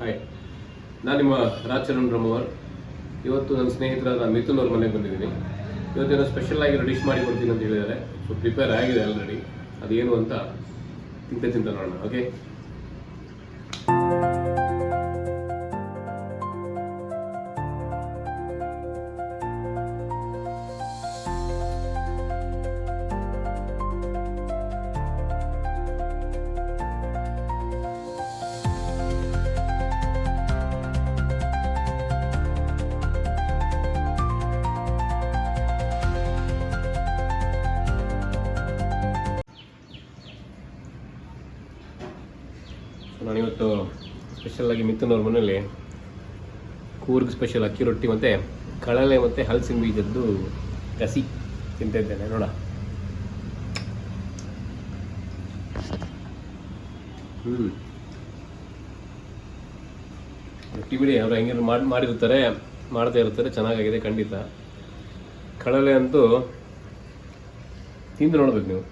Hi ನಾನು ನಿಮ್ಮ ರಾಜಚರಣ್ ಬ್ರಹ್ಮವರ್ ಇವತ್ತು ನನ್ನ ಸ್ನೇಹಿತರಾದ ಮಿಥುನ್ ಅವ್ರ ಮನೆಗೆ ಬಂದಿದ್ದೀನಿ. ಇವತ್ತೇನೋ ಸ್ಪೆಷಲ್ ಆಗಿ ಡಿಶ್ ಮಾಡಿ ಕೊಡ್ತೀನಿ ಅಂತ ಹೇಳಿದ್ದಾರೆ ಸೊ ಪ್ರಿಪೇರ್ ಆಗಿದೆ ಆಲ್ರೆಡಿ ಅದೇನು ಅಂತ ತಿಂತ ತಿಂತ ನೋಡೋಣ ಓಕೆ ನಾನಿವತ್ತು ಸ್ಪೆಷಲಾಗಿ ಮಿಥುನ್ ಅವ್ರ ಮನೇಲಿ ಕೂರ್ಗ್ ಸ್ಪೆಷಲ್ ಅಕ್ಕಿ ರೊಟ್ಟಿ ಮತ್ತು ಕಳಲೆ ಮತ್ತು ಹಲಸಿನ ಬೀಜದ್ದು ಕಸಿ ತಿಂತಾ ಇದ್ದೇನೆ ನೋಡ. ಹ್ಞೂ ರೊಟ್ಟಿ ಬಿಡಿ, ಅವ್ರು ಹೆಂಗೆ ಮಾಡಿ, ಮಾಡಿರ್ತಾರೆ, ಮಾಡ್ತಾ ಇರ್ತಾರೆ, ಚೆನ್ನಾಗಾಗಿದೆ ಖಂಡಿತ. ಕಳಲೆ ಅಂತೂ ತಿಂದು ನೋಡ್ಬೇಕು ನೀವು.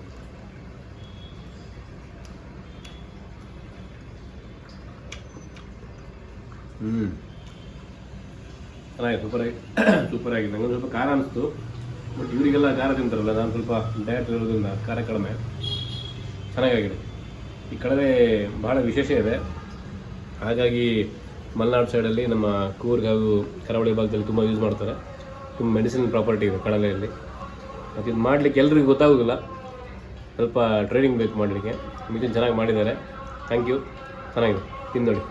ಚೆನ್ನಾಗಿದೆ ಸೂಪರ್ ಆಗಿ ಸೂಪರ್ ಆಗಿದೆ. ನಂಗೆ ಸ್ವಲ್ಪ ಖಾರ ಅನಿಸ್ತು. ಬಟ್ ಇವರಿಗೆಲ್ಲ ಖಾರ ತಿಂತಾರಲ್ಲ, ನಾನು ಸ್ವಲ್ಪ ಡಯಟ್ ಇರೋದ್ರಿಂದ ಖಾರ ಕಡಿಮೆ. ಚೆನ್ನಾಗಾಗಿದೆ. ಈ ಕಡಲೆ ಬಹಳ ವಿಶೇಷ ಇದೆ. ಹಾಗಾಗಿ ಮಲೆನಾಡು ಸೈಡಲ್ಲಿ ನಮ್ಮ ಕೂರ್ಗ್ ಹಾಗೂ ಕರಾವಳಿ ಭಾಗದಲ್ಲಿ ತುಂಬ ಯೂಸ್ ಮಾಡ್ತಾರೆ. ತುಂಬ ಮೆಡಿಸಿನ್ ಪ್ರಾಪರ್ಟಿ ಇದೆ ಕಡಲೆಯಲ್ಲಿ. ಮತ್ತು ಇದು ಮಾಡಲಿಕ್ಕೆ ಎಲ್ರಿಗೂ ಗೊತ್ತಾಗೋದಿಲ್ಲ. ಸ್ವಲ್ಪ ಟ್ರೈನಿಂಗ್ ಬೇಕು ಮಾಡಲಿಕ್ಕೆ. ಮಿಷಿನ್ ಚೆನ್ನಾಗಿ ಮಾಡಿದ್ದಾರೆ. ಥ್ಯಾಂಕ್ ಯು ಚೆನ್ನಾಗಿದೆ. ತಿಂದು ನೋಡಿ.